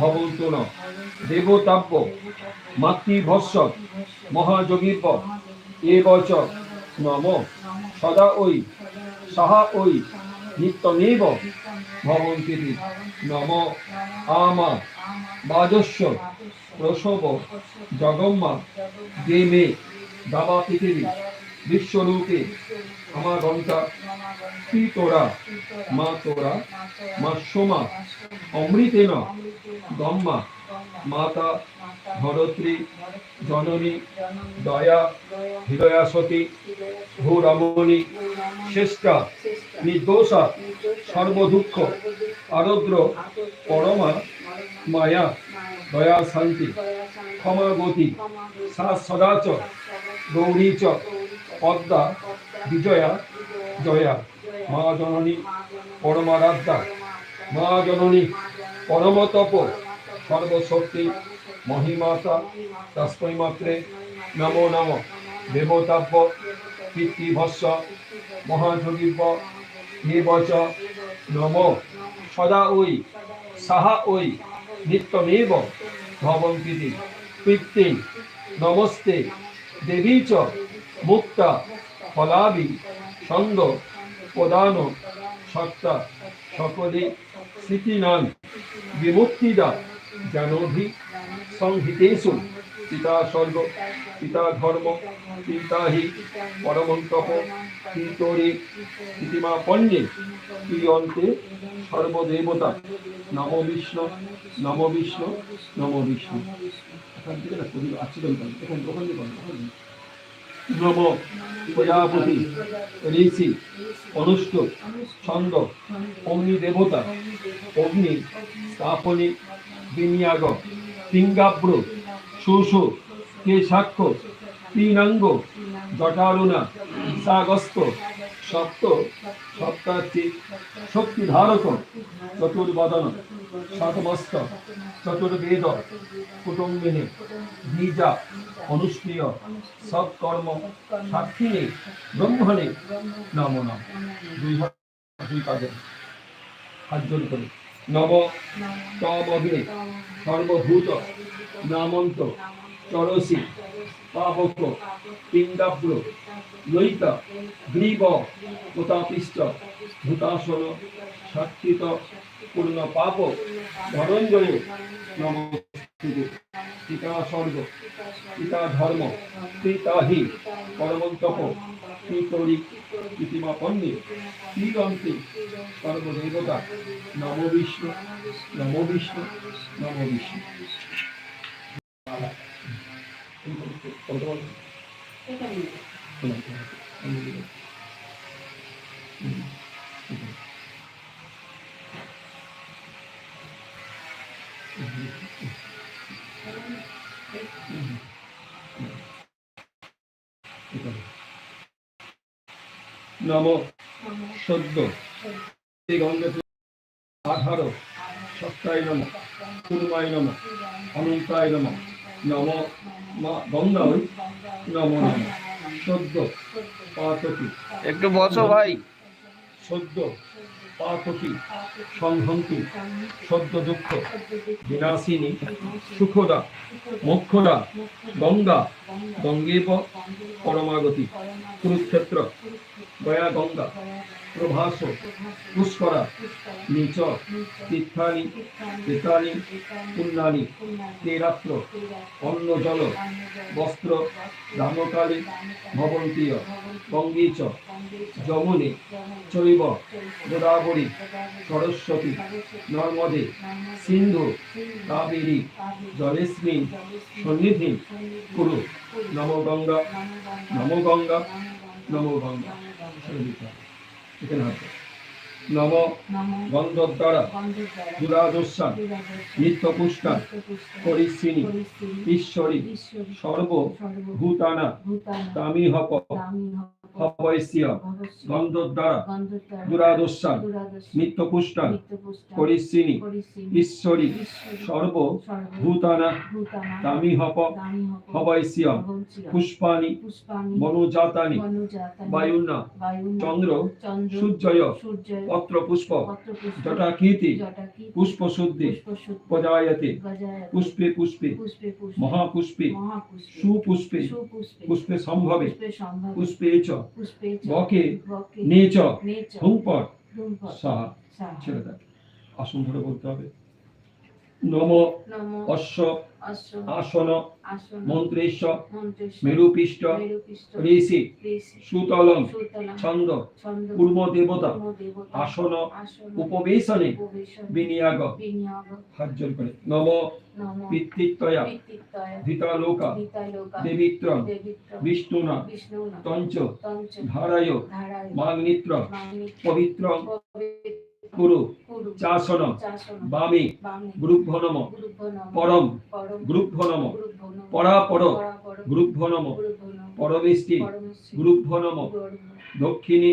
ভবন্তু ন দেবতাব্য মাতৃভস্য মহাযোগীপ এবচ নম। সদা ওই সাহা ওই নিত্যমেব ভবন্তি নম। আমা, বাজস্য, প্রসব, জগম্মা, দেমে, দাবা পৃথিবী বিশ্বরূপে আমার ঘণ্টা তোরা? মা তোরা? মা সোমা? গম্মা মাতা ধরত্রী জননী? দয়া? হৃদয়াসতী? ভূরমণী? নির্দোষা? সর্বদুঃখ? আরদ্র? পরমা? মায়া? দয়া শান্তি? ক্ষমাগতি সা সদাচ গৌরী চ? পদ্মা? বিজয়া? জয়া। মা জননী পরমারাধ্যা মা জননী পরমতপ সর্বশক্তি, মহিমাতা তস্मै মাত্রে নমো নম। দেবতাব্য, পিতৃভস্য, মহাযোগীব্য নিবচ নম। সদা ওই, সাহা ওই, নিত্যমেব ভবন্তি পিতৃ নমস্তে। দেবী চ মুক্তা ফলাবি সঙ্গ প্রদান সত্তা সকলে স্মৃতি স্মৃতিনান বিমুক্তিদা জানভি সংহিতেষু। পিতা স্বর্গ, পিতা ধর্ম, পিতা হি পরমন্তপ পিতরে ইতিমা পণ্যে প্রিয়ন্তে সর্বদেবতা। নম বিষ্ণু নম বিষ্ণু নম বিষ্ণু। এখান থেকে না কবি তো এখান নম প্রজাপতি, ঋষি অনুষ্ঠ ছন্দ, অগ্নি দেবতা, অগ্নি, স্থাপনী, বিনিয়াগ পিঙ্গাব্র কে সাক্ষ্য তিনাঙ্গ জটারুণা, সাগস্ত সপ্ত সপ্তার্থী শক্তিধারক চতুর্বদন শতমস্ত চতুর্বেদ কুটুম্বিনী বীজা অনুষ্ঠীয় সৎকর্ম সাক্ষিণী ব্রহ্মণে নম নম। দুই দুই কাজে হাত জোর করে। নব অগ্নি সর্বভূত, নামন্ত, চরসি, পাবক, পিণ্ডাব্র লইত গ্রীব প্রতাপিষ্ট ভূতাসন সাক্ষিত পূর্ণ পাপ ধনঞ্জয় নমস্তে পিতা স্বর্গ পিতা ধর্ম পিতা হি পরমন্তপ পিতরি ইতিমা পণ্যে সর্বদেবতা নম বিষ্ণু নম বিষ্ণু নম বিষ্ণু। নম সত্তায় নম কুর্মায় নম অনন্তায় নম নম গঙ্গায় নম নম। সদ্য পাতকি একটু বসো ভাই। সদ্য পাতকি সংহন্তি। সদ্য দুঃখ। বিনাশিনী সুখদা। মোক্ষদা। গঙ্গা। গঙ্গেব। পরমাগতি। কুরুক্ষেত্র। গয়া গঙ্গা। প্রভাস পুষ্করা নিচ তীর্থানি তীর্থানি পুণ্যানি তেরাত্র অন্ন জল বস্ত্র রামকালী ভবন্তীয় গঙ্গীচ যমুনে চৈব গোদাবরী সরস্বতী নর্মদে সিন্ধু কাবেরী জলেস্মিন সন্নিধি কুরু নম গঙ্গা নম হবে। এখানে দাও। নম গন্ধদ্বারা দুরাদস্যা নিত্য পুষ্টা ঈশ্বরী সর্ব ভূতানা তামিহপ ঈশ্বরী সর্ব ভূতানা দামি হপ পুষ্পানি বনজাতানি বায়ুনা চন্দ্র সূর্যয় সূর্য পত্র পুষ্প পত্রপুষ্প জটাকীর্তি জটাকি পুষ্প শুদ্ধি প্রজায়তে পুষ্পে পুষ্পে পুষ্পে পুষ্পে মহাপুষ্পে সুপুষ্পে পুষ্পে সম্ভবে পুষ্পে চ বকে নেচ সাহা ছেড়ে দেয় আসন ধরে বলতে হবে। নম অশ্ব আসন মন্ত্রেশ মেরুপিষ্ট ঋষি সুতলম ছন্দ পূর্ব দেবতা আসন উপবেশনে বিনিয়োগ বিনিয়োগ করে। নম পিতৃত্বয়া ধৃতালোকা দেবিত্র বিষ্ণুনা তঞ্চ ধারায় মাগ্নিত্র পবিত্র কুরু চাসন বামি গ্রুপ ভনম নম পরম গ্রুপ ভনম নম পরাপর গ্রুপ গ্রুভ্ভনম গুরুভ্ব নম পরমেষ্টি গ্রুভ্ভনম গুরুভ্ব দক্ষিণী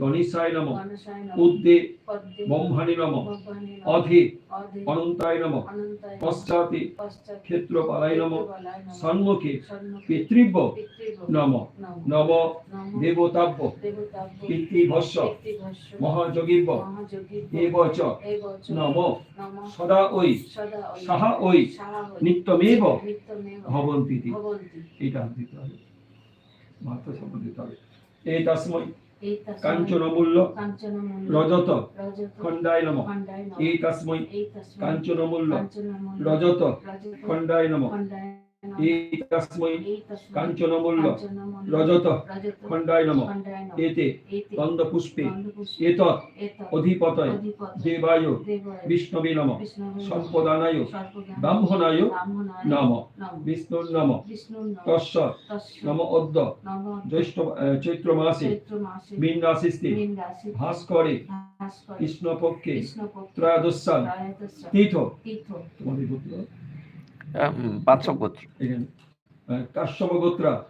গণেশায় নম। উদ্দে ব্রহ্মাণি নম। অধে অনন্তায় নম। পশ্চাতে ক্ষেত্রপালায় নম। সন্মুখে পিতৃব্য নম। নম। দেবতাব্য পিতৃভস্য মহাযোগীব্য দেবচ এবচ নম। সদা ওই সাহা ওই নিত্যমেব নিত্যমেব ভবন্তি ভবন্তি। এটা দিতে হবে। মাত্রা দিতে হবে। এই তসময় কাঞ্চনমূল্য রজত খণ্ডায় নম। এই তসময় কাঞ্চনমূল্য রজত রজত খণ্ডায় নম। কাঞ্চনমূল্য রজত খণ্ডায় নম এতে এতে গন্ধপুষ্পে অধিপতয় অধিপত দেবায় বিষ্ণবে নম সম্পদানায় ব্রাহ্মণায় নম বিষ্ণুর নম তস্য নম অদ্য জ্যৈষ্ঠ চৈত্র মাসে মীন রাশিস্তে ভাস্করে কৃষ্ণপক্ষে ত্রয়োদশ তীর্থ তীর্থ তোমাদের গোত্র কাশ্যপ গোত্রা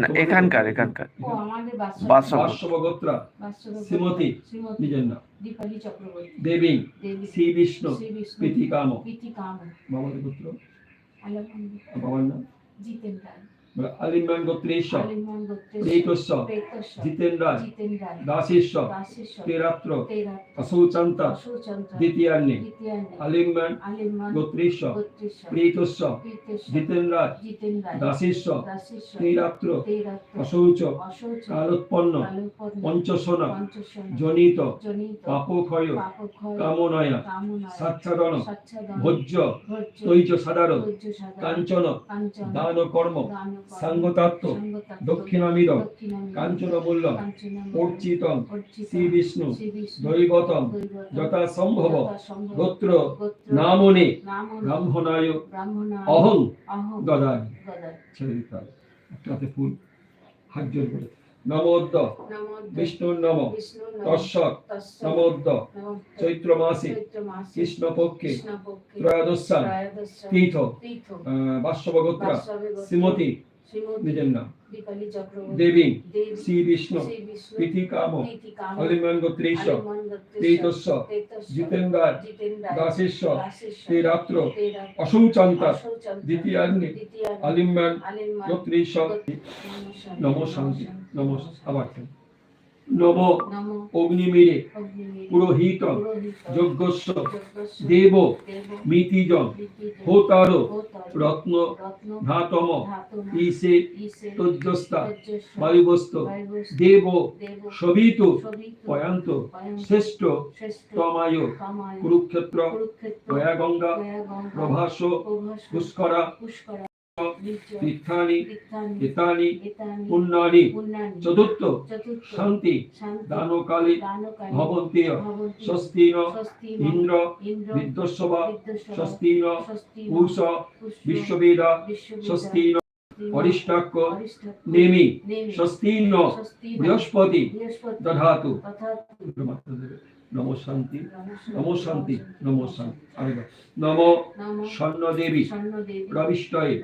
না, এখানকার এখানকার। গোত্রা বাৎসব শ্রীমতী। শ্রীমতী। নিজের নাম দেবী। দেবী। শ্রী বিষ্ণু। শ্রী বিষ্ণু। প্রীতিকাম প্রীতি কাম বাবাদের গোত্র আলমন আর বাবার নাম? জিতেন রায় বলে আলিমান গোত্রেশ্বর আলিমন গোত্র প্রেতস্য প্রেতস্ব জিতেন রায় জিতেন রায় দাসেশ্বর দাসেশ্বর তেরাত্র অশোচন্দ্র দ্বিতীয়ান্নে গোত্রেশ্বর গোত্রেশ্বর প্রেতস্য প্রীতেশ্বর জিতেন রায় জিতেন রায় দাসেশ্ব তেরাত্র অশৌচ কালোৎপন্ন পঞ্চশন জনিত পাপক্ষয় কামনায় সাচ্ছাদন ভোজ্য তৈজ সাধারণ কাঞ্চন দান কর্ম দানকর্ম, সাঙ্গতাত্ত্ব সঙ্গতাত্ত্ব, দক্ষিণামিদ দক্ষিণামিদ, কাঞ্চন মূল্য অর্চিতম শ্রী বিষ্ণু দৈবতম দৈবতম, যথা সম্ভব যথাসম্ভব, গোত্র নামনে ব্রাহ্মণায় অহং গদায়। ছেড়ে দিতে হবে। একটাতে ফুল হাত জোর করে। নমোদ্দ নমো বিষ্ণুর নম নমঃ, নমোদ্দ চৈত্র মাসে কৃষ্ণপক্ষে, ত্রয়োদশান ত্রয়োদশ তীর্থ বাষ্যবগোত্রা শ্রীমতী দেবী শ্রী বিষ্ণু হলিমান তেরাত্র তেরাত্র, অসৌচান্তা আলিমান আলিমান, গোত্রেশ্বর নম শান্তি নম আবার নম নমো। অগ্নিমিরে পুরোহিত যজ্ঞস্য দেব বিদ্যুৎ, হোতার রত্ন ধাতম ঈশে ঈশে, তজ্জস্তা বায়ুবস্ত। দেব সবিত পয়ান্ত। শ্রেষ্ঠ। তমায়। কুরুক্ষেত্র। কুরুক্ষেত্র, গঙ্গা গঙ্গা, প্রভাস। পুষ্করা। তীর্থানি হিতানি পুণ্যানি চতুর্থ শান্তি দানকালে ভবন্তীয় ইন্দ্র পুষ বিশ্ববেদা নেমি বৃহস্পতি দধাতু। নম শান্তি নম শান্তি নম শান্তি। আরেকবার নম স্বর্ণ দেবী স্বর্ণ রবিষ্টয়ে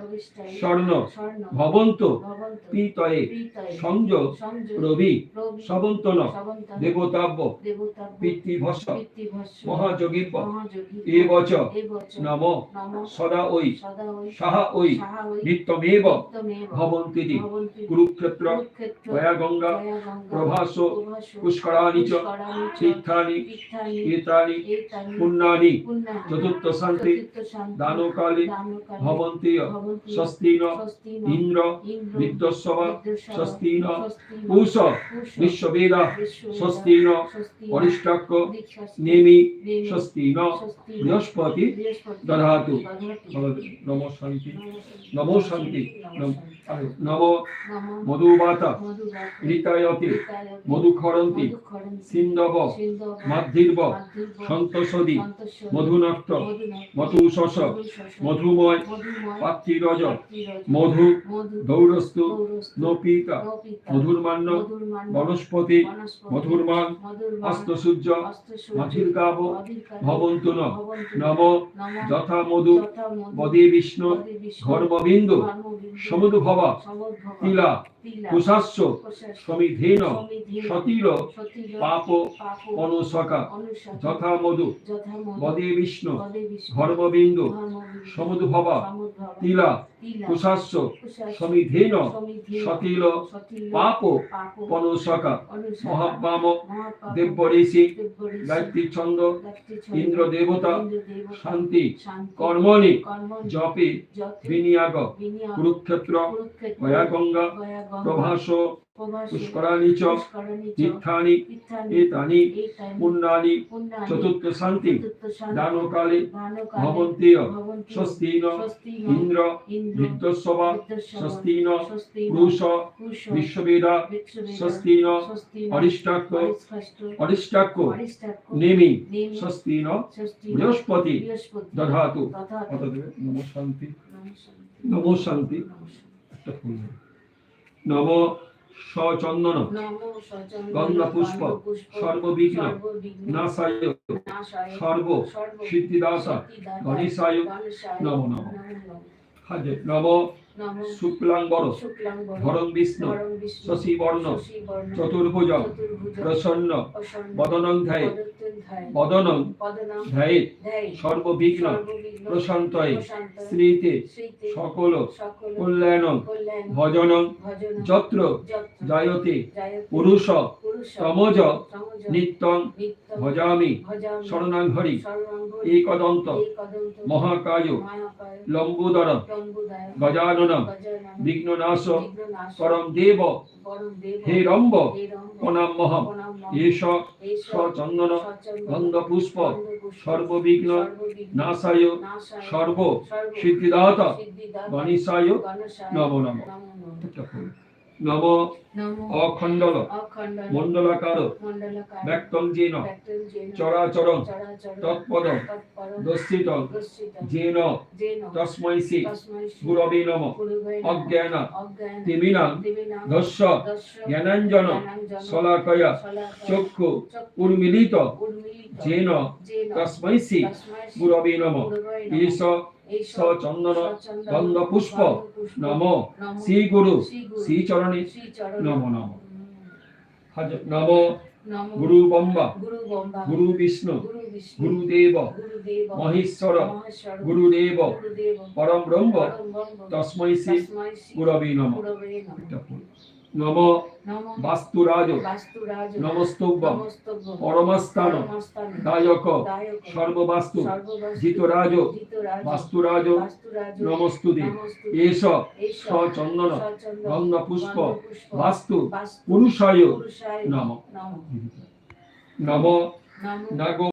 স্বর্ণ ভবন্ত পীতয়ে সংযোগ রবি সবন্তন দেবতাব্য পিতৃভস্য মহাযোগীব্য মহাযোগী এবচ এবচ নম সদা ওই সাহা ওই নিত্যমেব ভবন্তিতি কুরুক্ষেত্র গয়া গঙ্গা প্রভাস, পুষ্করাণি চ, তীর্থানি চতুর্থ শান্তি দানকালে ভবন্তি, ইন্দ্র পূষ বিশ্ববেদা নেমি স্বস্তিন, বৃহস্পতি দধাতু। নম শান্তি নম শান্তি নমঃ মধুবাতা ঋতায়তে বিতায়তে, মাদ্ধির্ব, সন্তোষদি মধুনক্ত মধুনক্ত, মধুশস মধুময় পাত্রিরজ মধু মধু, দৌরস্তু নপিতা মধুর্মান্য বনস্পতি মধুর্মান অস্তসূর্য অধিকারী, ভবন্তু নম যথা মধু বদে বিষ্ণু ধর্মবিন্দু, সমুদ্ভবা, তিলা তিলা, কুশাস্য সমিধেন সতীর পাপ অনুসকা যথা মধু বদে বিষ্ণু ধর্মবিন্দু, সমুদ্ভবা। তিলা, কুশাস্য সমিধেন সতীল পাপ পনসক মহাব্বাম দেবঋষি গায়ত্রী ছন্দ ইন্দ্র দেবতা, শান্তি কর্মণি জপে বিনিয়োগ কুরুক্ষেত্র গয়া গঙ্গা প্রভাসে, পুষ্করাণি চ তীর্থানি তীর্থানি, এতানি পুণ্যানি চতুর্থ শান্তি দানকালে ভবন্তীয় স্বস্তিন ইন্দ্র বিদ্যস্ববা, স্বস্তিন পুরুষ বিশ্ববেদা স্বস্তিন নেমি স্বস্তিন বৃহস্পতি দধাতু শান্তি। নমঃ শান্তি, নম সচন্দন গঙ্গা গন্ধ পুষ্প, সর্ববিঘ্ন, নাশায়, সর্ব সিদ্ধিদাসা গণেশায় নব নমো নমঃ। হাজে নম নমো শুক্লাম্বর বিষ্ণু শশীবর্ণ চতুর্ভুজ প্রসন্ন বদনং ধ্যায় পদত্বধায়, বদনং পদনাম ধ্যায় ধ্যায়, সর্ববিঘ্ন প্রশান্তয়ে শ্রীতে শ্রীতে, সকল সকল কল্যাণং কল্যাণ, ভজনং ভজন, যত্র জায়তে পুরুষ তমজ নিত্যং ভজামি শরণাং হরি একদন্ত মহাকায় লম্বোদর গজানন বিঘ্ননাশ পরম দেব, হে রম্ব প্রণাম মহম। গন্ধ পুষ্প গন্ধপুষ্প, সর্ববিঘ্ন নাশায় সর্ব সিদ্ধিদাহত সিদ্ধিদাতা গণেশায় নম নম অখণ্ডল মণ্ডলাকার ব্যক্তল জীর্ণ চরাচরণ তৎপদ দস্যিত জীর্ণ তস্মৈ শ্রী গুরবে নম অজ্ঞান তিমিনা দস্য জ্ঞানাঞ্জন শলাকয়া চক্ষু উর্মিলিত জেন তস্মৈ শ্রী গুরবে নম ঈশ চন্দন গন্ধ পুষ্প নম শ্রী গুরু শ্রী চরণে নমো নম নম গুরু বম্বা গুরু বিষ্ণু গুরু বিষ্ণু গুরুদেব মহেশ্বর গুরুদেব পরম ব্রহ্ম তস্মৈ শ্রী গুরবী নম নমঃ বাস্তুরাজ। নমস্তব্যম। নমস্তব্য পরমস্থান দায়ক। সর্ববাস্তু। জিতরাজ। বাস্তুরাজ। এষ। সচন্দন। গন্ধপুষ্প। বাস্তু। পুরুষায়। নম। নম।